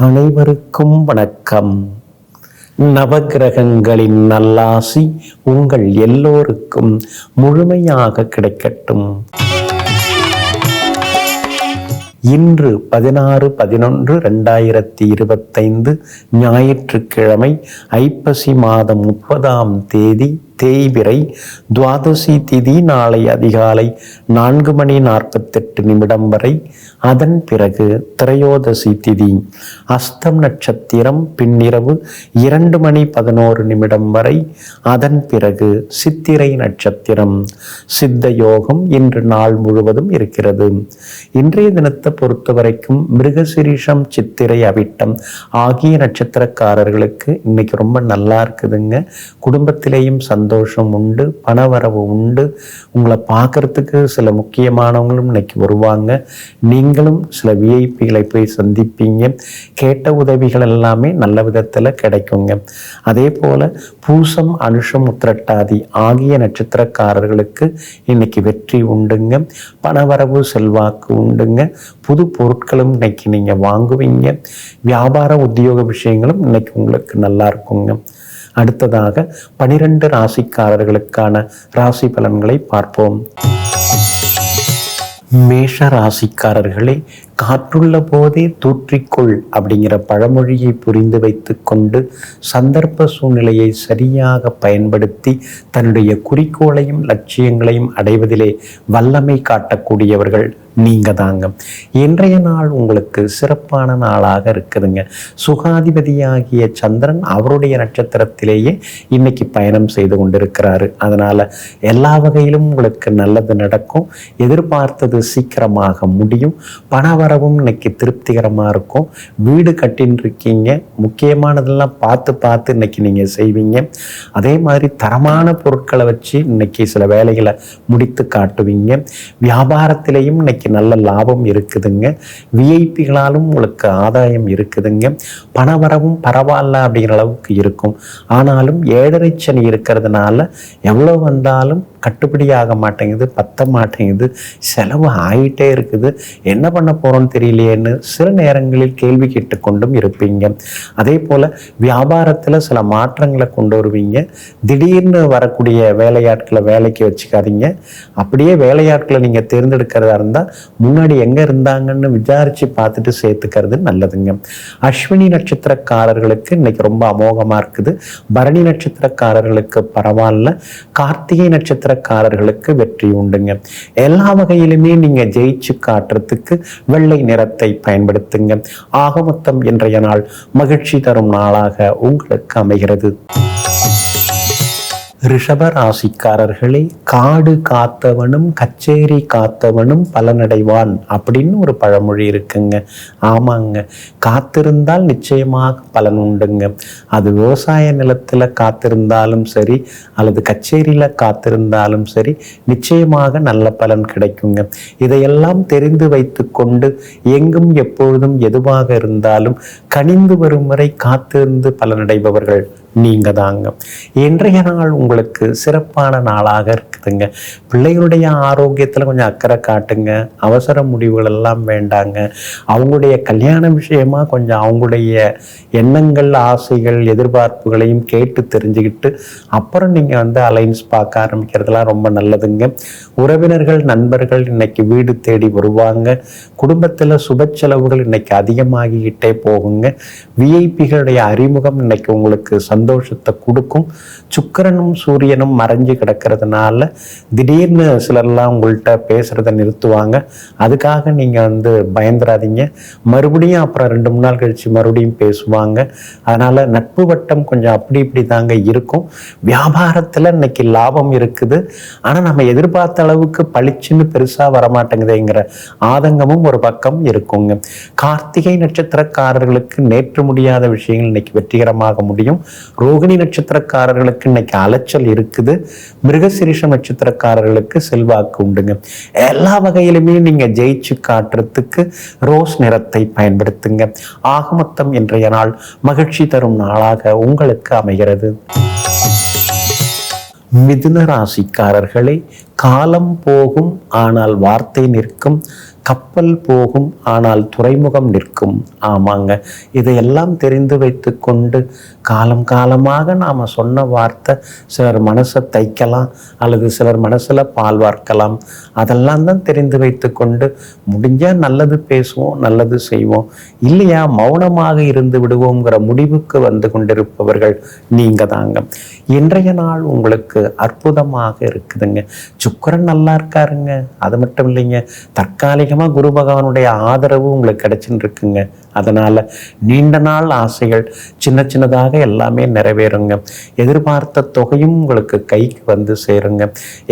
அனைவருக்கும் வணக்கம். நவகிரகங்களின் நல்லாசி உங்கள் எல்லோருக்கும் முழுமையாக கிடைக்கட்டும். இன்று பதினாறு பதினொன்று ரெண்டாயிரத்தி இருபத்தைந்து ஞாயிற்றுக்கிழமை ஐப்பசி மாதம் முப்பதாம் தேதி தேய்பிரை துவாதசி திதி நாளை அதிகாலை நான்கு மணி நாற்பத்தெட்டு நிமிடம் வரை. அதன் பிறகு திரையோதசி திதி அஸ்தம் நட்சத்திரம் பின்னிரவு இரண்டு மணி பதினோரு நிமிடம் வரை. அதன் பிறகு சித்திரை நட்சத்திரம். சித்த யோகம் இன்று நாள் முழுவதும் இருக்கிறது. இன்றைய தினத்தை பொறுத்த வரைக்கும் மிருகசிரீஷம் சித்திரை அவிட்டம் ஆகிய நட்சத்திரக்காரர்களுக்கு இன்னைக்கு ரொம்ப நல்லா இருக்குதுங்க. குடும்பத்திலேயும் சந்தோஷம் உண்டு பணவரவு உண்டு. உங்களை பார்க்கறதுக்கு சில முக்கியமானவங்களும் இன்னைக்கு வருவாங்க. நீங்களும் சில விஐபிகளை போய் சந்திப்பீங்க. கேட்ட உதவிகள் எல்லாமே நல்ல விதத்தில் கிடைக்குங்க. அதே போல பூசம் அனுஷம் உத்திரட்டாதி ஆகிய நட்சத்திரக்காரர்களுக்கு இன்னைக்கு வெற்றி உண்டுங்க. பணவரவு செல்வாக்கு உண்டுங்க. புது பொருட்களும் இன்னைக்கு நீங்க வாங்குவீங்க. வியாபார உத்தியோக விஷயங்களும் இன்னைக்கு உங்களுக்கு நல்லா இருக்குங்க. அடுத்ததாக பனிரெண்டு ராசிக்காரர்களுக்கான ராசி பலன்களை பார்ப்போம். மேஷ ராசிக்காரர்களே காற்றுள்ள போதே தூற்றிக்கொள் அப்படிங்கிற பழமொழியை புரிந்து வைத்து கொண்டு சந்தர்ப்ப சூழ்நிலையை சரியாக பயன்படுத்தி தன்னுடைய குறிக்கோளையும் லட்சியங்களையும் அடைவதிலே வல்லமை காட்டக்கூடியவர்கள் நீங்க தாங்க இன்றைய நாள் உங்களுக்கு சிறப்பான நாளாக இருக்குதுங்க. சுகாதிபதியாகிய சந்திரன் அவருடைய நட்சத்திரத்திலேயே இன்னைக்கு பயணம் செய்து கொண்டிருக்கிறாரு. அதனால எல்லா வகையிலும் உங்களுக்கு நல்லது நடக்கும். எதிர்பார்த்தது சீக்கிரமாக முடியும். பணவரவும் இன்னைக்கு திருப்திகரமாக இருக்கும். வீடு கட்டின்னு இருக்கீங்க முக்கியமானதெல்லாம் பார்த்து பார்த்து இன்னைக்கு நீங்கள் செய்வீங்க. அதே மாதிரி தரமான பொருட்களை வச்சு இன்னைக்கு சில வேலைகளை முடித்து காட்டுவீங்க. வியாபாரத்திலையும் இன்னைக்கு நல்ல லாபம் இருக்குதுங்க. விஐபிகளாலும் உங்களுக்கு ஆதாயம் இருக்குதுங்க. பணவரவும் பரவாயில்ல அப்படிங்கிற அளவுக்கு இருக்கும். ஆனாலும் ஏழரை சனி இருக்கிறதுனால எவ்வளோ வந்தாலும் கட்டுப்படி ஆக மாட்டேங்குது பத்த மாட்டேங்குது செலவு ஆகிட்டே இருக்குது. என்ன பண்ண போகிறோன்னு தெரியலையேன்னு சில நேரங்களில் கேள்வி கேட்டுக்கொண்டும் இருப்பீங்க. அதே போல் வியாபாரத்தில் சில மாற்றங்களை கொண்டு வருவீங்க. திடீர்னு வரக்கூடிய வேலையாட்களை வேலைக்கு வச்சுக்காதீங்க. அப்படியே வேலையாட்களை நீங்கள் தேர்ந்தெடுக்கிறதா இருந்தால் முன்னாடி எங்கே இருந்தாங்கன்னு விசாரித்து பார்த்துட்டு சேர்த்துக்கிறது நல்லதுங்க. அஸ்வினி நட்சத்திரக்காரர்களுக்கு இன்னைக்கு ரொம்ப அமோகமாக இருக்குது. பரணி நட்சத்திரக்காரர்களுக்கு பரவாயில்ல. கார்த்திகை நட்சத்திர நட்சத்திரக்காரர்களுக்கு வெற்றி உண்டுங்க. எல்லா வகையிலுமே நீங்க ஜெயிச்சு காட்டுறதுக்கு வெள்ளை நிறத்தை பயன்படுத்துங்க. ஆக மொத்தம் இன்றைய நாள் மகிழ்ச்சி தரும் நாளாக உங்களுக்கு அமைகிறது. ரிஷபராசிக்காரர்களே காடு காத்தவனும் கச்சேரி காத்தவனும் பலனடைவான் அப்படின்னு ஒரு பழமொழி இருக்குங்க. ஆமாங்க. காத்திருந்தால் நிச்சயமாக பலன் உண்டுங்க. அது விவசாய நிலத்தில் காத்திருந்தாலும் சரி அல்லது கச்சேரியில் காத்திருந்தாலும் சரி நிச்சயமாக நல்ல பலன் கிடைக்குங்க. இதையெல்லாம் தெரிந்து வைத்து கொண்டு எங்கும் எப்பொழுதும் எதுவாக இருந்தாலும் கனிந்து வரும் வரை காத்திருந்து பலனடைபவர்கள் நீங்க தாங்க இன்றைய நாள் உங்களுக்கு சிறப்பான நாளாக நடத்துங்க பிள்ளைகளுடைய ஆரோக்கியத்தில் கொஞ்சம் அக்கறை காட்டுங்க. அவசர முடிவுகள் எல்லாம் வேண்டாங்க. அவங்களுடைய கல்யாண விஷயமா கொஞ்சம் அவங்களுடைய எண்ணங்கள் ஆசைகள் எதிர்பார்ப்புகளையும் கேட்டு தெரிஞ்சுக்கிட்டு அப்புறம் நீங்கள் வந்து அலைன்ஸ் பார்க்க ஆரம்பிக்கிறதுலாம் ரொம்ப நல்லதுங்க. உறவினர்கள் நண்பர்கள் இன்னைக்கு வீடு தேடி வருவாங்க. குடும்பத்தில் சுப செலவுகள் இன்னைக்கு அதிகமாகிக்கிட்டே போகுங்க. விஐபிகளுடைய அறிமுகம் இன்னைக்கு உங்களுக்கு சந்தோஷத்தை கொடுக்கும். சுக்கிரனும் சூரியனும் மறைஞ்சு கிடக்கிறதுனால திடீர்னு சிலர்லாம் உங்கள்கிட்ட பேசுறத நிறுத்துவாங்க. அதுக்காக நீங்கள் வந்து பயந்துடாதீங்க மறுபடியும் அப்புறம் ரெண்டு மூணு நாள் கழித்து மறுபடியும் பேசுவாங்க. அதனால் நட்பு வட்டம் கொஞ்சம் அப்படி இப்படி தாங்க இருக்கும். வியாபாரத்தில் இன்னைக்கு லாபம் இருக்குது. ஆனால் நம்ம எதிர்பார்த்த அளவுக்கு பளிச்சுன்னு பெருசாக வரமாட்டேங்குதுங்கிற ஆதங்கமும் ஒரு பக்கம் இருக்குங்க. கார்த்திகை நட்சத்திரக்காரர்களுக்கு நேற்று முடியாத விஷயங்கள் இன்னைக்கு வெற்றிகரமாக முடியும். ரோகிணி நட்சத்திரக்காரர்களுக்கு இன்னைக்கு அலைச்சல் இருக்குது. மிருகசிரிஷம் நட்சத்திரக்காரர்களுக்கு செல்வாக்கு உண்டுங்க. எல்லா வகையிலுமே நீங்க ஜெயிச்சு காட்டுறதுக்கு ரோஸ் நிறத்தை பயன்படுத்துங்க. ஆகமத்தம் இன்றைய நாள் மகிழ்ச்சி தரும் நாளாக உங்களுக்கு அமைகிறது. மிதுன ராசிக்காரர்களே காலம் போகும் ஆனால் வார்த்தை நிற்கும். கப்பல் போகும் ஆனால் துறைமுகம் நிற்கும். ஆமாங்க இதையெல்லாம் தெரிந்து வைத்து கொண்டு காலம் காலமாக நாம் சொன்ன வார்த்தை சிலர் மனசை தைக்கலாம் அல்லது சிலர் மனசில் பால் வார்க்கலாம். அதெல்லாம் தான் தெரிந்து வைத்து கொண்டு முடிஞ்சால் நல்லது பேசுவோம் நல்லது செய்வோம். இல்லையா மௌனமாக இருந்து விடுவோங்கிற முடிவுக்கு வந்து கொண்டிருப்பவர்கள் நீங்கள் தாங்க இன்றைய நாள் உங்களுக்கு அற்புதமாக இருக்குதுங்க. சுக்கரன் நல்லா இருக்காருங்க. அது மட்டும் இல்லைங்க. தற்காலிகமாக குரு பகவானுடைய ஆதரவு உங்களுக்கு கிடைச்சின்னு இருக்குங்க. அதனால நீண்ட நாள் ஆசைகள் சின்ன சின்னதாக எல்லாமே நிறைவேறுங்க. எதிர்பார்த்த தொகையும் உங்களுக்கு கைக்கு வந்து சேருங்க.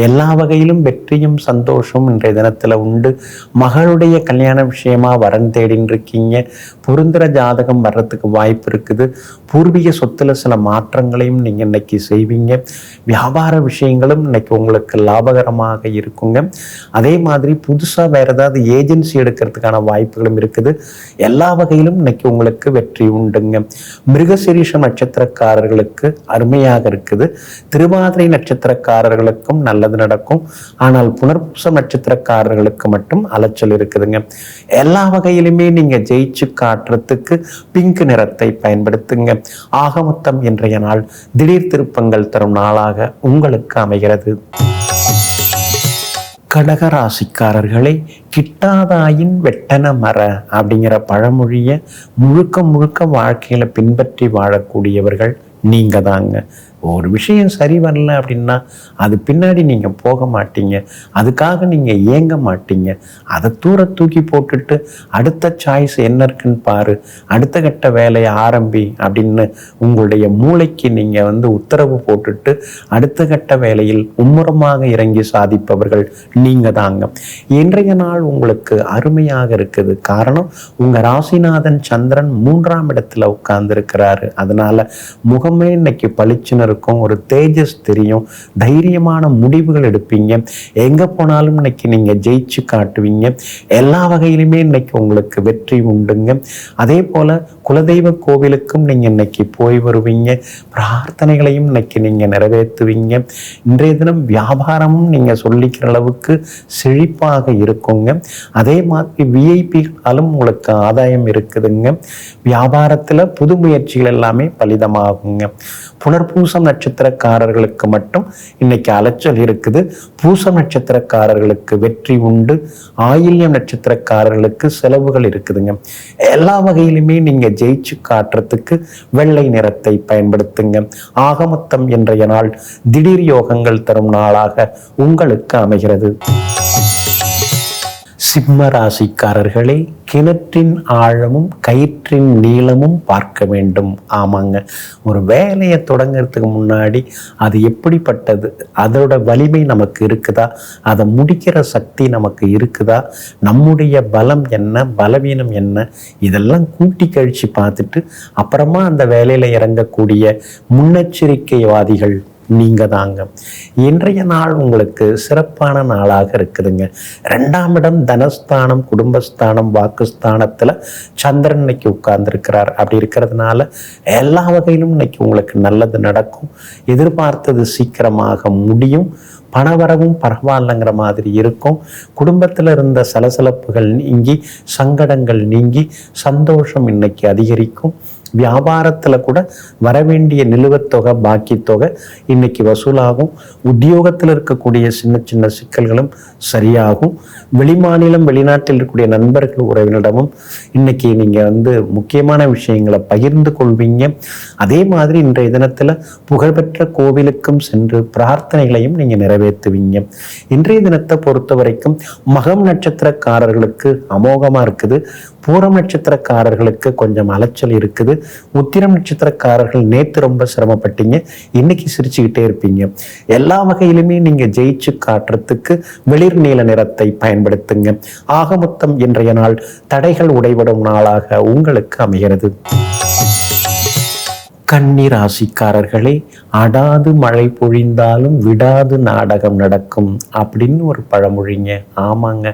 எல்லா வகையிலும் வெற்றியும் சந்தோஷம் இன்றைய தினத்துல உண்டு. மகளுடைய கல்யாண விஷயமா வரன் தேடின்னு இருக்கீங்க பொருந்துற ஜாதகம் வர்றதுக்கு வாய்ப்பு இருக்குது. பூர்வீக சொத்துல சில மாற்றங்களையும் நீங்க இன்னைக்கு செய்வீங்க. வியாபார விஷயங்களும் இன்னைக்கு உங்களுக்கு லாபகரமாக இருக்குங்க. அதே மாதிரி புதுசா வேற ஏதாவது ஏஜென்சி எடுக்கிறதுக்கான வாய்ப்புகளும் இருக்குது. எல்லா வகை பாதையிலும் இன்னைக்கு உங்களுக்கு வெற்றி உண்டுங்க. மிருகசிரீஷ நட்சத்திரக்காரர்களுக்கு அருமையாக இருக்குது. திருவாதிரை நட்சத்திரக்காரர்களுக்கும் நல்லது நடக்கும். ஆனால் புனர்பூசம் நட்சத்திரக்காரர்களுக்கு மட்டும் அலைச்சல் இருக்குதுங்க. எல்லா வகையிலுமே நீங்க ஜெயிச்சு காட்டுறதுக்கு பிங்க் நிறத்தை பயன்படுத்துங்க. ஆகமொத்தம் இன்றைய நாள் திடீர் திருப்பங்கள் தரும் நாளாக உங்களுக்கு அமைகிறது. கடகராசிக்காரர்களே கிட்டாதாயின் வெட்டன மர அப்படிங்கிற பழமொழியை முழுக்க முழுக்க வாழ்க்கையில பின்பற்றி வாழக்கூடியவர்கள் நீங்க தாங்க ஒரு விஷயம் சரி வரல அப்படின்னா அது பின்னாடி நீங்கள் போக மாட்டீங்க. அதுக்காக நீங்கள் ஏங்க மாட்டீங்க? அதை தூர தூக்கி போட்டுட்டு அடுத்த சாய்ஸ் என்ன இருக்குன்னு பாரு. அடுத்த கட்ட வேலையை ஆரம்பி அப்படின்னு உங்களுடைய மூளைக்கு நீங்கள் வந்து உத்தரவு போட்டுட்டு அடுத்த கட்ட வேலையில் மும்முரமாக இறங்கி சாதிப்பவர்கள் நீங்கள் தாங்க. இன்றைய நாள் உங்களுக்கு அருமையாக இருக்குது. காரணம் உங்கள் ராசிநாதன் சந்திரன் மூன்றாம் இடத்துல உட்கார்ந்துருக்கிறாரு. அதனால முகமே இன்னைக்கு பளிச்சுன்னு இருக்கும். ஒரு தேஜஸ் தெரியும். தைரியமான முடிவுகள் எடுப்பீங்க. எங்கே போனாலும் இன்னைக்கு நீங்கள் ஜெயிச்சு காட்டுவீங்க. எல்லா வகையிலுமே இன்னைக்கு உங்களுக்கு வெற்றி உண்டுங்க. அதே போல் குலதெய்வ கோவிலுக்கும் நீங்கள் இன்னைக்கு போய் வருவீங்க. பிரார்த்தனைகளையும் இன்னைக்கு நீங்கள் நிறைவேற்றுவீங்க. இன்றைய தினம் வியாபாரமும் நீங்கள் சொல்லிக்கிற அளவுக்கு செழிப்பாக இருக்குங்க. அதே மாதிரி விஐபிகளாலும் உங்களுக்கு ஆதாயம் இருக்குதுங்க. வியாபாரத்தில் புது முயற்சிகள் எல்லாமே பலிதமாகுங்க. புனர்பூச பூசம் நட்சத்திரக்காரர்களுக்கு மட்டும் இன்னைக்கு அலைச்சல் இருக்குது. பூசம் நட்சத்திரக்காரர்களுக்கு வெற்றி உண்டு. ஆயில்யம் நட்சத்திரக்காரர்களுக்கு செலவுகள் இருக்குதுங்க. எல்லா வகையிலுமே நீங்க ஜெயிச்சு காட்டுறதுக்கு வெள்ளை நிறத்தை பயன்படுத்துங்க. ஆகமொத்தம் இன்றைய நாள் திடீர் யோகங்கள் தரும் நாளாக உங்களுக்கு அமைகிறது. சிம்ம ராசிக்காரர்களே கிணற்றின் ஆழமும் கயிற்றின் நீளமும் பார்க்க வேண்டும். ஆமாங்க. ஒரு வேலையை தொடங்கிறதுக்கு முன்னாடி அது எப்படிப்பட்டது? அதோட வலிமை நமக்கு இருக்குதா? அதை முடிக்கிற சக்தி நமக்கு இருக்குதா? நம்முடைய பலம் என்ன? பலவீனம் என்ன? இதெல்லாம் கூட்டி கழிச்சு பார்த்துட்டு அப்புறமா அந்த வேலையில் இறங்கக்கூடிய முன்னெச்சரிக்கைவாதிகள் நீங்க தாங்க இன்றைய நாள் உங்களுக்கு சிறப்பான நாளாக இருக்குதுங்க. ரெண்டாம் இடம் தனஸ்தானம் குடும்பஸ்தானம் வாக்குஸ்தானத்துல சந்திரன் இன்னைக்கு உட்கார்ந்துருக்கிறார். அப்படி இருக்கிறதுனால எல்லா வகையிலும் இன்னைக்கு உங்களுக்கு நல்லது நடக்கும். எதிர்பார்த்தது சீக்கிரமாக முடியும். பணவரவும் பரவாயில்லைங்கிற மாதிரி இருக்கும். குடும்பத்தில் இருந்த சலசலப்புகள் நீங்கி சங்கடங்கள் நீங்கி சந்தோஷம் இன்னைக்கு அதிகரிக்கும். வியாபாரத்தில் கூட வரவேண்டிய நிலுவத்தொகை பாக்கி தொகை இன்னைக்கு வசூலாகும். உத்தியோகத்தில் இருக்கக்கூடிய சின்ன சின்ன சிக்கல்களும் சரியாகும். வெளிமாநிலம் வெளிநாட்டில் இருக்கக்கூடிய நண்பர்கள் உறவினரிடமும் இன்னைக்கு நீங்கள் வந்து முக்கியமான விஷயங்களை பகிர்ந்து கொள்வீங்க. அதே மாதிரி இன்றைய தினத்தில் புகழ்பெற்ற கோவிலுக்கும் சென்று பிரார்த்தனைகளையும் நீங்கள் நிறைவேற்றுவீங்க. இன்றைய தினத்தை பொறுத்த வரைக்கும் மகம் நட்சத்திரக்காரர்களுக்கு அமோகமாக இருக்குது. பூரம் நட்சத்திரக்காரர்களுக்கு கொஞ்சம் அலைச்சல் இருக்குது. உத்திரம் நட்சத்திரக்காரர்கள் நேத்து ரொம்ப சிரமப்பட்டீங்க. இன்னைக்கு சிரிச்சுக்கிட்டே இருப்பீங்க. எல்லா வகையிலுமே நீங்க ஜெயிச்சு காட்டுறதுக்கு வெளிர் நீல நிறத்தை பயன்படுத்துங்க. ஆகமொத்தம் இன்றைய நாள் தடைகள் உடைபடும் நாளாக உங்களுக்கு அமைகிறது. கன்னி ராசிக்காரர்களே அடாது மழை பொழிந்தாலும் விடாது நாடகம் நடக்கும் அப்படின்னு ஒரு பழமொழிங்க. ஆமாங்க.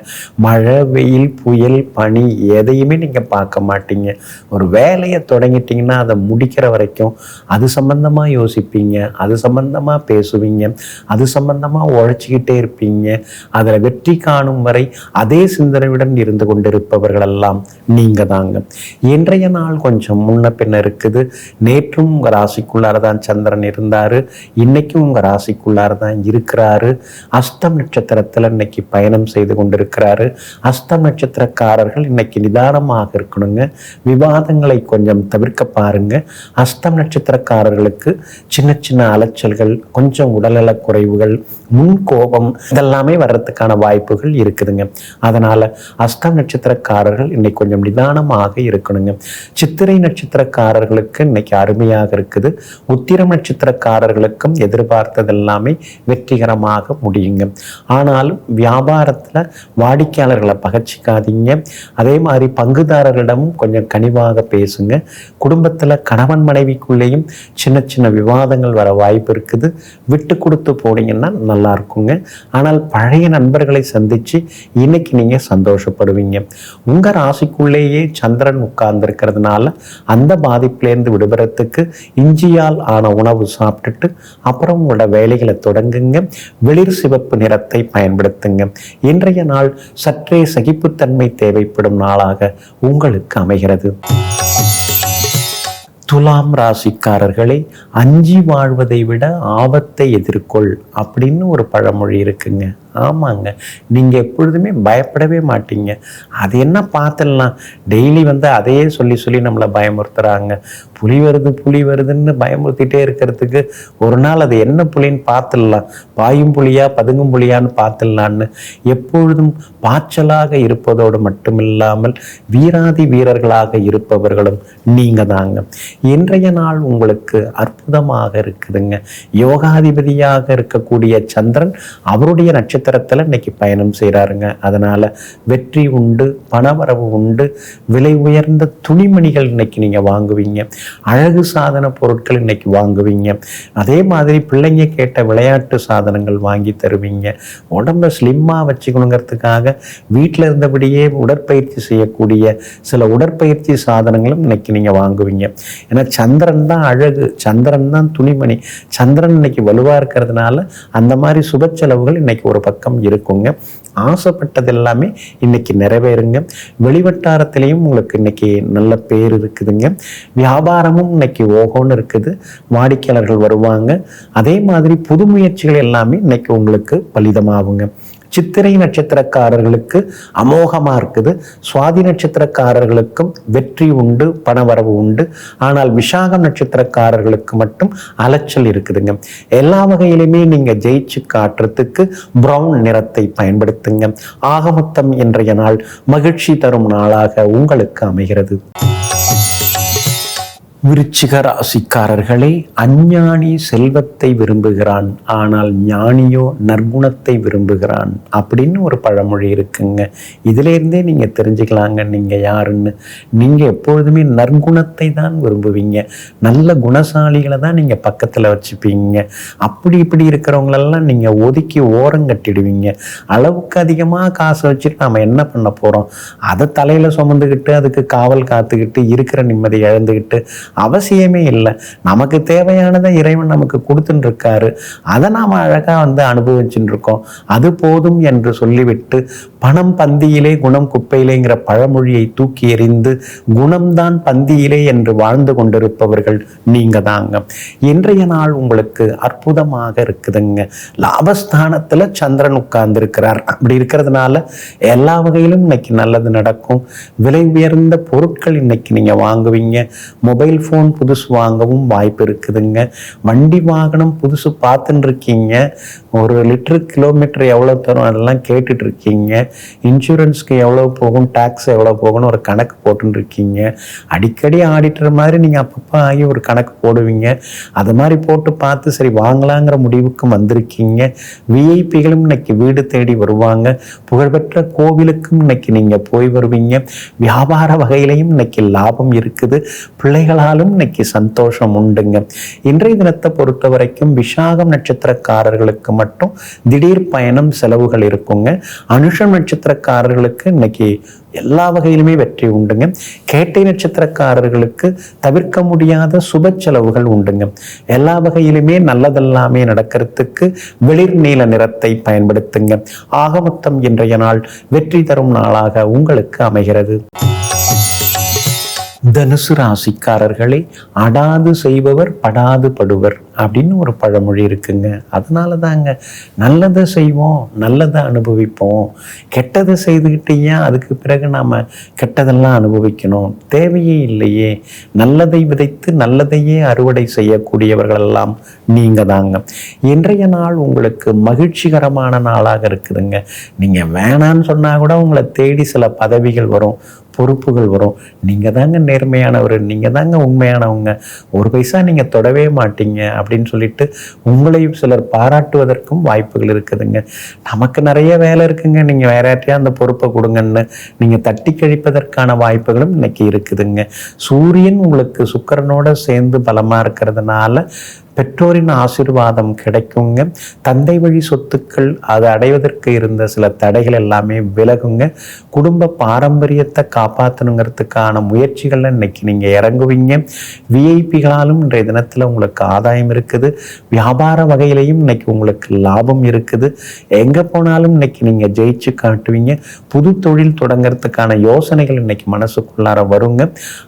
மழை வெயில் புயல் பனி எதையுமே நீங்கள் பார்க்க மாட்டீங்க. ஒரு வேலையை தொடங்கிட்டீங்கன்னா அதை முடிக்கிற வரைக்கும் அது சம்மந்தமாக யோசிப்பீங்க அது சம்மந்தமாக பேசுவீங்க அது சம்மந்தமாக உழைச்சிக்கிட்டே இருப்பீங்க. அதில் வெற்றி காணும் வரை அதே சிந்தனையுடன் இருந்து கொண்டிருப்பவர்களெல்லாம் நீங்கள் தாங்க இன்றைய நாள் கொஞ்சம் முன்ன பின்ன இருக்குது. நேற்று நேற்றும் உங்கள் ராசிக்குள்ளார தான் சந்திரன் இருந்தார். இன்னைக்கும் உங்கள் ராசிக்குள்ளார தான் இருக்கிறாரு. அஸ்தம் நட்சத்திரத்தில் இன்னைக்கு பயணம் செய்து கொண்டிருக்கிறாரு. அஸ்தம் நட்சத்திரக்காரர்கள் இன்னைக்கு நிதானமாக இருக்கணுங்க. விவாதங்களை கொஞ்சம் தவிர்க்க பாருங்க. அஸ்தம் நட்சத்திரக்காரர்களுக்கு சின்ன சின்ன அலைச்சல்கள் கொஞ்சம் உடல்நலக் குறைவுகள் முன் கோபம் இதெல்லாமே வர்றதுக்கான வாய்ப்புகள் இருக்குதுங்க. அதனால அஸ்தம் நட்சத்திரக்காரர்கள் இன்னைக்கு கொஞ்சம் நிதானமாக இருக்கணுங்க. சித்திரை நட்சத்திரக்காரர்களுக்கு இன்னைக்கு அருமையாக இருக்குது. உத்திரம் நட்சத்திரக்காரர்களுக்கும் எதிர்பார்த்தது எல்லாமே வெற்றிகரமாக முடியுங்க. ஆனாலும் வியாபாரத்தில் வாடிக்கையாளர்களை பகச்சிக்காதீங்க. அதே மாதிரி பங்குதாரர்களிடமும் கொஞ்சம் கனிவாக பேசுங்க. குடும்பத்தில் கணவன் மனைவிக்குள்ளேயும் சின்ன சின்ன விவாதங்கள் வர வாய்ப்பு இருக்குது. விட்டு கொடுத்து போனீங்கன்னா நல்லா இருக்குங்க. ஆனால் பழைய நண்பர்களை சந்தித்து இன்னைக்கு நீங்கள் சந்தோஷப்படுவீங்க. உங்கள் ராசிக்குள்ளேயே சந்திரன் உட்கார்ந்துருக்கிறதுனால அந்த பாதிப்புலேருந்து விடுபடுறதுக்கு இஞ்சியால் ஆன உணவு சாப்பிட்டுட்டு அப்புறம் உங்களோட வேலைகளை தொடங்குங்க. வெளிர் சிவப்பு நிறத்தை பயன்படுத்துங்க. இன்றைய நாள் சற்றே சகிப்புத்தன்மை தேவைப்படும் நாளாக உங்களுக்கு அமைகிறது. துலாம் ராசிக்காரர்களே அஞ்சி வாழ்வதை விட ஆபத்தை எதிர்கொள் அப்படின்னு ஒரு பழமொழி இருக்குங்க. ஆமாங்க. நீங்கள் எப்பொழுதுமே பயப்படவே மாட்டீங்க. அது என்ன பார்த்துடலாம் டெய்லி வந்து அதையே சொல்லி சொல்லி நம்மளை பயமுறுத்துறாங்க. புலி வருது புலி வருதுன்னு பயமுறுத்திட்டே இருக்கிறதுக்கு ஒரு நாள் அது என்ன புலின்னு பார்த்துடலாம் பாயும் புலியா பதுங்கும் புலியான்னு பார்த்துடலான்னு எப்பொழுதும் பாய்ச்சலாக இருப்பதோடு மட்டுமில்லாமல் வீராதி வீரர்களாக இருப்பவர்களும் நீங்கள் தாங்க. இன்றைய நாள் உங்களுக்கு அற்புதமாக இருக்குதுங்க. யோகாதிபதியாக இருக்கக்கூடிய சந்திரன் அவருடைய நட்சத்திரத்தில் இன்னைக்கு பயணம் செய்கிறாருங்க. அதனால் வெற்றி உண்டு பணவரவு உண்டு விலை உயர்ந்த துணிமணிகள் இன்னைக்கு நீங்கள் வாங்குவீங்க. அழகு சாதன பொருட்கள் இன்னைக்கு வாங்குவீங்க. அதே மாதிரி பிள்ளைங்க கேட்ட விளையாட்டு சாதனங்கள் வாங்கி தருவீங்க. உடம்ப ஸ்லிம்மாக வச்சுக்கணுங்கிறதுக்காக வீட்டில் இருந்தபடியே உடற்பயிற்சி செய்யக்கூடிய சில உடற்பயிற்சி சாதனங்களும் இன்னைக்கு நீங்கள் வாங்குவீங்க. ஏன்னா சந்திரன் தான் அழகு சந்திரன் தான் துணிமணி. சந்திரன் இன்னைக்கு வலுவாக இருக்கிறதுனால அந்த மாதிரி சுப செலவுகள் இன்னைக்கு ஒரு பக்கம் இருக்குங்க. ஆசைப்பட்டது எல்லாமே இன்னைக்கு நிறைவேறுங்க. வெளிவட்டாரத்திலையும் உங்களுக்கு இன்னைக்கு நல்ல பேர் இருக்குதுங்க. வியாபாரமும் இன்னைக்கு ஓகோன்னு இருக்குது. வாடிக்கையாளர்கள் வருவாங்க. அதே மாதிரி புது முயற்சிகள் எல்லாமே இன்னைக்கு உங்களுக்கு பலிதமாகுங்க. சித்திரை நட்சத்திரக்காரர்களுக்கு அமோகமாக இருக்குது. சுவாதி நட்சத்திரக்காரர்களுக்கும் வெற்றி உண்டு பணவரவு உண்டு. ஆனால் விசாகம் நட்சத்திரக்காரர்களுக்கு மட்டும் அலைச்சல் இருக்குதுங்க. எல்லா வகையிலுமே நீங்கள் ஜெயிச்சு காட்டுறதுக்கு ப்ரௌன் நிறத்தை பயன்படுத்துங்க. ஆகமொத்தம் இன்றைய நாள் மகிழ்ச்சி தரும் நாளாக உங்களுக்கு அமைகிறது. விருச்சிக ராசிக்காரர்களே அஞ்ஞானி செல்வத்தை விரும்புகிறான் ஆனால் ஞானியோ நற்குணத்தை விரும்புகிறான் அப்படின்னு ஒரு பழமொழி இருக்குங்க. இதிலேருந்தே நீங்கள் தெரிஞ்சுக்கலாங்க நீங்கள் யாருன்னு. நீங்கள் எப்பொழுதுமே நற்குணத்தை தான் விரும்புவீங்க. நல்ல குணசாலிகளை தான் நீங்கள் பக்கத்தில் வச்சுப்பீங்க. அப்படி இப்படி இருக்கிறவங்களெல்லாம் நீங்கள் ஒதுக்கி ஓரம் கட்டிடுவீங்க. அளவுக்கு அதிகமாக காசு வச்சுட்டு நாம் என்ன பண்ண போகிறோம் அதை தலையில் சுமந்துக்கிட்டு அதுக்கு காவல் காத்துக்கிட்டு இருக்கிற நிம்மதி இழந்துக்கிட்டு அவசியமே இல்லை. நமக்கு தேவையானதை இறைவன் நமக்கு கொடுத்துட்டு இருக்காரு அதை நாம் அழகாக வந்து அனுபவிச்சுட்டு இருக்கோம் அது போதும் என்று சொல்லிவிட்டு பணம் பந்தியிலே குணம் குப்பையிலேங்கிற பழமொழியை தூக்கி எறிந்து குணம்தான் பந்தியிலே என்று வாழ்ந்து கொண்டிருப்பவர்கள் நீங்க தாங்க. இன்றைய நாள் உங்களுக்கு அற்புதமாக இருக்குதுங்க. லாபஸ்தானத்தில் சந்திரன் உட்கார்ந்துருக்கிறார். அப்படி இருக்கிறதுனால எல்லா வகையிலும் இன்னைக்கு நல்லது நடக்கும். விலை உயர்ந்த பொருட்கள் இன்னைக்கு நீங்க வாங்குவீங்க. மொபைல் ஃபோன் புதுசு வாங்கவும் வாய்ப்பு இருக்குதுங்க. வண்டி வாகனம் புதுசு பார்த்துன்னு இருக்கீங்க ஒரு லிட்டரு கிலோமீட்டர் எவ்வளோ தரும் அதெல்லாம் கேட்டுட்டு இருக்கீங்க இன்சூரன்ஸ்க்கு எவ்வளோ போகும் டேக்ஸ் எவ்வளோ போகும்னு ஒரு கணக்கு போட்டுன்னு இருக்கீங்க அடிக்கடி ஆடிட்டர் மாதிரி நீங்கள் அப்பப்போ ஆகி ஒரு கணக்கு போடுவீங்க. அது மாதிரி போட்டு பார்த்து சரி வாங்கலாங்கிற முடிவுக்கு வந்திருக்கீங்க. விஐபிகளும் இன்னைக்கு வீடு தேடி வருவாங்க. புகழ்பெற்ற கோவிலுக்கும் இன்னைக்கு நீங்கள் போய் வருவீங்க. வியாபார வகையிலையும் இன்னைக்கு லாபம் இருக்குது. பிள்ளைகளால் பிள்ளைகளாலும் இன்னைக்கு சந்தோஷம் உண்டுங்க. இன்றைய தினத்தை பொறுத்த வரைக்கும் விஷாகம் நட்சத்திரக்காரர்களுக்கு மட்டும் திடீர் பயணம் செலவுகள் இருக்குங்க. அனுஷம் நட்சத்திரக்காரர்களுக்கு இன்னைக்கு எல்லா வகையிலுமே வெற்றி உண்டுங்க. கேட்டை நட்சத்திரக்காரர்களுக்கு தவிர்க்க முடியாத சுப செலவுகள் உண்டுங்க. எல்லா வகையிலுமே நல்லதெல்லாமே நடக்கிறதுக்கு வெளிர் நீல நிறத்தை பயன்படுத்துங்க. ஆகமொத்தம் இன்றைய நாள் வெற்றி தரும் நாளாக உங்களுக்கு அமைகிறது. தனுசு ராசிக்காரர்களே அடாது செய்பவர் படாது படுவர். அப்படின்னு ஒரு பழமொழி இருக்குங்க. அதனால தாங்க நல்லதை செய்வோம் நல்லதை அனுபவிப்போம். கெட்டதை செய்துக்கிட்டு ஏன் அதுக்கு பிறகு நாம் கெட்டதெல்லாம் அனுபவிக்கணும்? தேவையே இல்லையே. நல்லதை விதைத்து நல்லதையே அறுவடை செய்யக்கூடியவர்களெல்லாம் நீங்கள் தாங்க இன்றைய நாள் உங்களுக்கு மகிழ்ச்சிகரமான நாளாக இருக்குதுங்க. நீங்கள் வேணான்னு சொன்னால் கூட உங்களை தேடி சில பதவிகள் வரும் பொறுப்புகள் வரும். நீங்கள் தாங்க நேர்மையானவர் நீங்கள் தாங்க உண்மையானவங்க. ஒரு பைசா நீங்கள் தொடவே மாட்டீங்க அப்படின்னு சொல்லிட்டு உங்களையும் சிலர் பாராட்டுவதற்கும் வாய்ப்புகள் இருக்குதுங்க. நமக்கு நிறைய வேலை இருக்குங்க. நீங்கள் வேற யார்ட்டையா அந்த பொறுப்பை கொடுங்கன்னு நீங்கள் தட்டி கழிப்பதற்கான வாய்ப்புகளும் இன்னைக்கு இருக்குதுங்க. சூரியன் உங்களுக்கு சுக்கரனோட சேர்ந்து பலமாக இருக்கிறதுனால பெற்றோரின் ஆசீர்வாதம் கிடைக்குங்க. தந்தை வழி சொத்துக்கள் அது அடைவதற்கு இருந்த சில தடைகள் எல்லாமே விலகுங்க. குடும்ப பாரம்பரியத்தை காப்பாற்றணுங்கிறதுக்கான முயற்சிகளில் இன்னைக்கு நீங்கள் இறங்குவீங்க. விஐபிகளாலும் இன்றைய தினத்தில் உங்களுக்கு ஆதாயம் இருக்குது. வியாபார வகையிலையும் இன்னைக்கு உங்களுக்கு லாபம் இருக்குது. எங்கே போனாலும் இன்னைக்கு நீங்கள் ஜெயிச்சு காட்டுவீங்க. புது தொழில் தொடங்கிறதுக்கான யோசனைகள் இன்னைக்கு மனசுக்குள்ளார வருங்க.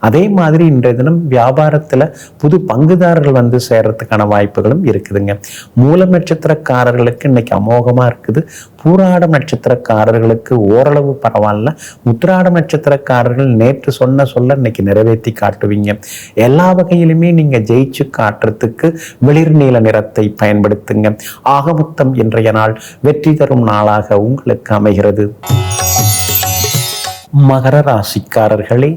அதே மாதிரி இன்றைய தினம் வியாபாரத்தில் புது பங்குதாரர்கள் வந்து சேர்றதுக்கான வாய்ப்புகளும் இருக்குதுங்க. மூலம் நட்சத்திரக்காரர்களுக்கு இன்னைக்கு அமோகமாக இருக்குது. பூராடம் நட்சத்திரக்காரர்களுக்கு ஓரளவு பரவாயில்ல. உத்திராடம் நட்சத்திரக்காரர்கள் நேற்று சொன்ன சொல்ல இன்னைக்கு நிறைவேற்றி காட்டுவீங்க. எல்லா வகையிலுமே நீங்கள் ஜெயிச்சு காட்டுறதுக்கு வெளிர் நீல நிறத்தை பயன்படுத்துங்க. ஆகமுத்தம் இன்றைய நாள் வெற்றி தரும் நாளாக உங்களுக்கு அமைகிறது. மகர ராசிக்காரர்களே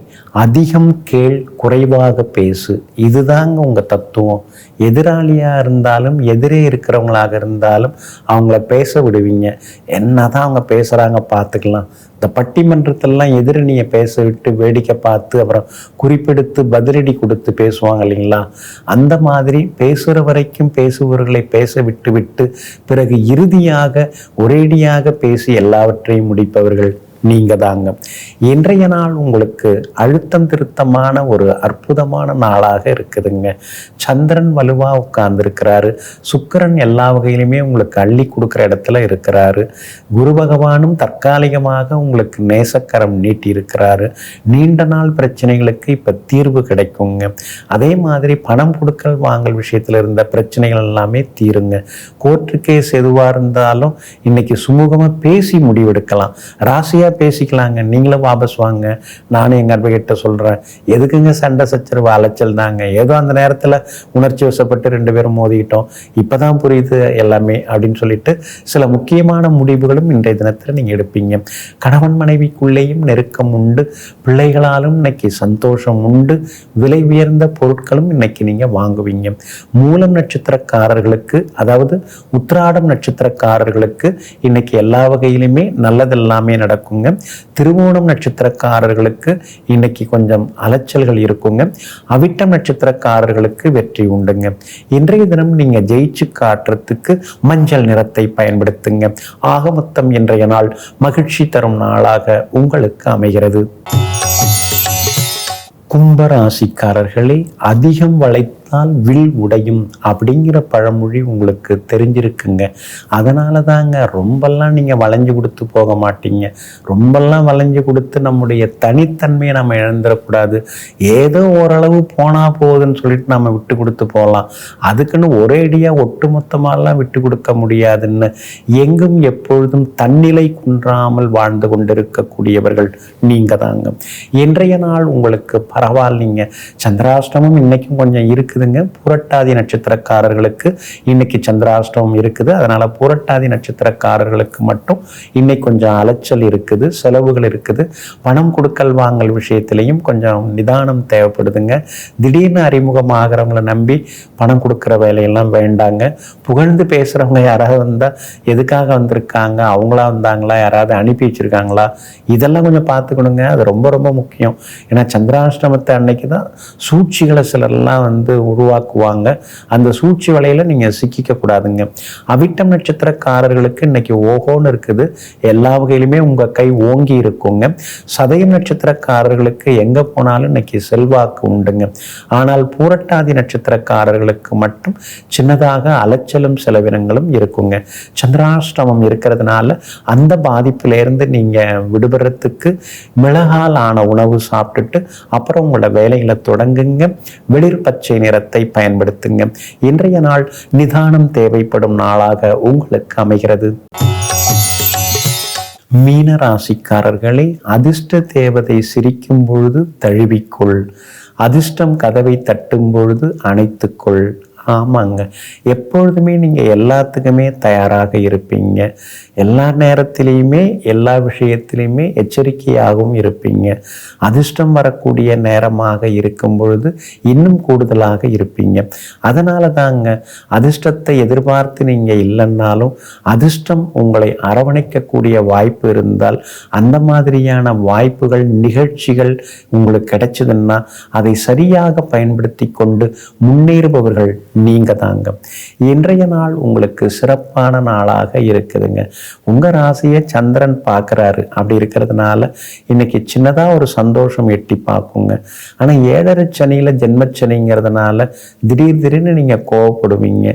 அதிகம் கேள் குறைவாக பேசு. இதுதாங்க உங்கள் தத்துவம். எதிராளியாக இருந்தாலும் எதிரே இருக்கிறவங்களாக இருந்தாலும் அவங்கள பேச விடுவீங்க. என்ன தான் அவங்க பேசுகிறாங்க பார்த்துக்கலாம். இந்த பட்டிமன்றத்திலலாம் எதிரணியை பேச விட்டு வேடிக்கை பார்த்து அப்புறம் குறிப்பெடுத்து பதிலடி கொடுத்து பேசுவாங்க இல்லைங்களா? அந்த மாதிரி பேசுகிற வரைக்கும் பேசுபவர்களை பேச விட்டு விட்டு பிறகு இறுதியாக ஒரேடியாக பேசி எல்லாவற்றையும் முடிப்பவர்கள் நீங்க தாங்க இன்றைய நாள் உங்களுக்கு அழுத்தம் திருத்தமான ஒரு அற்புதமான நாளாக இருக்குதுங்க. சந்திரன் வலுவா உட்கார்ந்துருக்கிறாரு. சுக்கிரன் எல்லா வகையிலுமே உங்களுக்கு அள்ளி கொடுக்குற இடத்துல இருக்கிறாரு. குரு பகவானும் தற்காலிகமாக உங்களுக்கு நேசக்கரம் நீட்டி இருக்கிறாரு நீண்ட நாள் பிரச்சனைகளுக்கு இப்ப தீர்வு கிடைக்குங்க. அதே மாதிரி பணம் கொடுக்கல் வாங்கல் விஷயத்துல இருந்த பிரச்சனைகள் எல்லாமே தீருங்க. கோர்ட்டு கேஸ் எதுவா இருந்தாலும் இன்னைக்கு சுமூகமா பேசி முடிவெடுக்கலாம். ராசியா பேசிக்கலாங்க. நீங்களும் வாபஸ் வாங்க. நானும் எங்கள் அட்வொகேட்ட சொல்கிறேன் எதுக்குங்க சண்டை சச்சரவு அலைச்சல் தாங்க ஏதோ அந்த நேரத்தில் உணர்ச்சி வசப்பட்டு ரெண்டு பேரும் மோதிக்கிட்டோம். இப்போ தான் புரியுது எல்லாமே அப்படின்னு சொல்லிட்டு சில முக்கியமான முடிவுகளும் இன்றைய தினத்தில் நீங்கள் எடுப்பீங்க. கணவன் மனைவிக்குள்ளேயும் நெருக்கம் உண்டு. பிள்ளைகளாலும் இன்னைக்கு சந்தோஷம் உண்டு. விலை உயர்ந்த பொருட்களும் இன்னைக்கு நீங்கள் வாங்குவீங்க. மூலம் நட்சத்திரக்காரர்களுக்கு அதாவது உத்திராடம் நட்சத்திரக்காரர்களுக்கு இன்னைக்கு எல்லா வகையிலுமே நல்லதெல்லாமே இருக்குங்க. திருவோணம் நட்சத்திரக்காரர்களுக்கு இன்னைக்கு கொஞ்சம் அலைச்சல்கள் இருக்குங்க. அவிட்டம் நட்சத்திரக்காரர்களுக்கு வெற்றி உண்டுங்க. இன்றைய தினம் நீங்க ஜெயிச்சு காட்டுறதுக்கு மஞ்சள் நிறத்தை பயன்படுத்துங்க. ஆக மொத்தம் இன்றைய நாள் மகிழ்ச்சி தரும் நாளாக உங்களுக்கு அமைகிறது. கும்பராசிக்காரர்களே அதிகம் வளைத்தால் வில் உடையும் அப்படிங்கிற பழமொழி உங்களுக்கு தெரிஞ்சிருக்குங்க. அதனால தாங்க ரொம்பலாம் நீங்கள் வளைஞ்சு கொடுத்து போக மாட்டீங்க. ரொம்பலாம் வளைஞ்சு கொடுத்து நம்முடைய தனித்தன்மையை நம்ம இழந்துடக்கூடாது. ஏதோ ஓரளவு போனால் போகுதுன்னு சொல்லிட்டு நம்ம விட்டு கொடுத்து போகலாம். அதுக்குன்னு ஒரேடியாக ஒட்டுமொத்தமாலாம் விட்டு கொடுக்க முடியாதுன்னு எங்கும் எப்பொழுதும் தன்னிலை குன்றாமல் வாழ்ந்து கொண்டிருக்கக்கூடியவர்கள் நீங்கள் தாங்க இன்றைய நாள் உங்களுக்கு பரவாயில்லைங்க. சந்திராஷ்டமம் இன்னைக்கும் கொஞ்சம் இருக்குது இருக்குதுங்க. புரட்டாதி நட்சத்திரக்காரர்களுக்கு இன்னைக்கு சந்திராஷ்டமம் இருக்குது. அதனால புரட்டாதி நட்சத்திரக்காரர்களுக்கு மட்டும் இன்னைக்கு கொஞ்சம் அலைச்சல் இருக்குது செலவுகள் இருக்குது. பணம் கொடுக்கல் வாங்கல் விஷயத்திலையும் கொஞ்சம் நிதானம் தேவைப்படுதுங்க. திடீர்னு அறிமுகமாகறவங்கள நம்பி பணம் கொடுக்குற வேலையெல்லாம் வேண்டாங்க. புகழ்ந்து பேசுகிறவங்க யாராவது வந்தால் எதுக்காக வந்திருக்காங்க? அவங்களா வந்தாங்களா? யாராவது அனுப்பி வச்சிருக்காங்களா? இதெல்லாம் கொஞ்சம் பார்த்துக்கணுங்க. அது ரொம்ப ரொம்ப முக்கியம். ஏன்னா சந்திராஷ்டமத்தை அன்னைக்கு தான் சூழ்ச்சிகளை சிலர்லாம் வந்து உருவாக்குவாங்க. அந்த சூழ்ச்சி வலையில் நீங்கள் சிக்கிக்க கூடாதுங்க. அவிட்டம் நட்சத்திரக்காரர்களுக்கு இன்னைக்கு ஓஹோன்னு இருக்குது. எல்லா வகையிலுமே உங்கள் கை ஓங்கி இருக்குங்க. சதயம் நட்சத்திரக்காரர்களுக்கு எங்கே போனாலும் இன்னைக்கு செல்வாக்கு உண்டுங்க. ஆனால் பூரட்டாதி நட்சத்திரக்காரர்களுக்கு மட்டும் சின்னதாக அலைச்சலும் செலவினங்களும் இருக்குங்க. சந்திராஷ்டமம் இருக்கிறதுனால அந்த பாதிப்பிலேருந்து நீங்கள் விடுபடுறதுக்கு மிளகால் ஆன உணவு சாப்பிட்டுட்டு அப்புறம் உங்களோட வேலைகளை தொடங்குங்க. வெளிர் பச்சை நிற நேரத்தை பயன்படுத்துங்க. இன்றைய நாள் நிதானம் தேவைப்படும் நாளாக உங்களுக்கு அமைகிறது. மீன ராசிக்காரர்களே அதிர்ஷ்ட தேவதை சிரிக்கும் பொழுது தழுவிக்கொள். அதிர்ஷ்டம் கதவை தட்டும் பொழுது அணைத்துக்கொள். ஆமாங்க. எப்பொழுதுமே நீங்கள் எல்லாத்துக்குமே தயாராக இருப்பீங்க. எல்லா நேரத்திலையுமே எல்லா விஷயத்திலையுமே எச்சரிக்கையாகவும் இருப்பீங்க. அதிர்ஷ்டம் வரக்கூடிய நேரமாக இருக்கும் பொழுது இன்னும் கூடுதலாக இருப்பீங்க. அதனால தாங்க அதிர்ஷ்டத்தை எதிர்பார்த்து நீங்கள் இல்லைன்னாலும் அதிர்ஷ்டம் உங்களை அரவணைக்கக்கூடிய வாய்ப்பு இருந்தால் அந்த மாதிரியான வாய்ப்புகள் நிகழ்ச்சிகள் உங்களுக்கு கிடைச்சதுன்னா அதை சரியாக பயன்படுத்தி கொண்டு முன்னேறுபவர்கள் நீங்க தாங்க இன்றைய நாள் உங்களுக்கு சிறப்பான நாளாக இருக்குதுங்க. உங்க ராசியை சந்திரன் பார்க்குறாரு. அப்படி இருக்கிறதுனால இன்னைக்கு சின்னதாக ஒரு சந்தோஷம் எட்டி பார்க்குங்க. ஆனால் ஏழரை சனியில் ஜென்மச்சனிங்கிறதுனால திடீர் திடீர்னு நீங்கள் கோவப்படுவீங்க.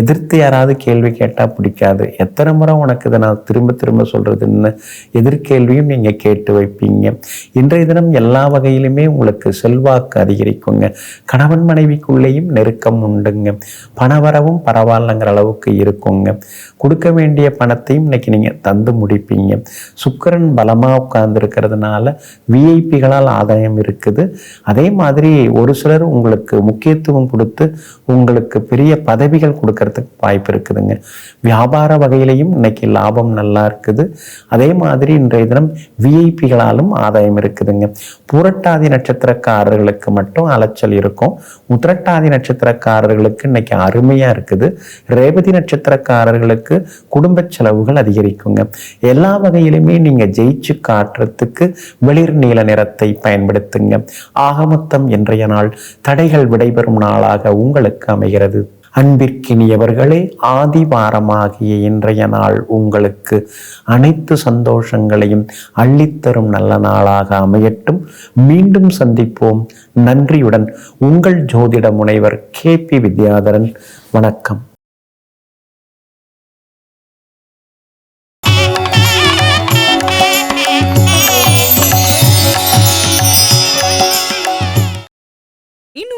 எதிர்த்து யாராவது கேள்வி கேட்டால் பிடிக்காது. எத்தனை முறை உனக்கு இதை நான் திரும்ப திரும்ப சொல்கிறதுன்னு எதிர்கேள்வியும் நீங்கள் கேட்டு வைப்பீங்க. இன்றைய தினம் எல்லா வகையிலுமே உங்களுக்கு செல்வாக்கு அதிகரிக்குங்க. கணவன் மனைவிக்குள்ளேயும் நெருக்கம் உண்டுங்க. பணவரவும் பரவாயில்லைங்கிற அளவுக்கு இருக்குங்க. கொடுக்க வேண்டிய பணத்தையும் இன்னைக்கு நீங்க தந்து முடிப்பீங்க. சுக்கிரன் பலமா உட்கார்ந்துருக்கிறதுனால விஐபிகளால் ஆதாயம் இருக்குது. அதே மாதிரி ஒரு சிலர் உங்களுக்கு முக்கியத்துவம் கொடுத்து உங்களுக்கு பெரிய பதவிகள் கொடுக்கறதுக்கு வாய்ப்பு இருக்குதுங்க. வியாபார வகையிலையும் இன்னைக்கு லாபம் நல்லா இருக்குது. அதே மாதிரி இன்றைய தினம் விஐபிகளாலும் ஆதாயம் இருக்குதுங்க. புரட்டாதி நட்சத்திரக்காரர்களுக்கு மட்டும் அலைச்சல் இருக்கும். உத்திரட்டாதி நட்சத்திரக்காரர்களுக்கு இன்னைக்கு அருமையாக இருக்குது. ரேவதி நட்சத்திரக்காரர்களுக்கு குடும்ப செலவுகள் அதிகரிக்குங்க. எல்லா வகையிலுமே நீங்க ஜெயிச்சு காட்டுறதுக்கு வெளிர் நீல நிறத்தை பயன்படுத்துங்க. ஆகமொத்தம் இன்றைய நாள் தடைகள் விடைபெறும் நாளாக உங்களுக்கு அமைகிறது. அன்பிற்கினியவர்களே ஆதிவாரமாகிய இன்றைய நாள் உங்களுக்கு அனைத்து சந்தோஷங்களையும் அள்ளித்தரும் நல்ல நாளாக அமையட்டும். மீண்டும் சந்திப்போம். நன்றியுடன் உங்கள் ஜோதிட முனைவர் கே பி வித்யாதரன். வணக்கம்.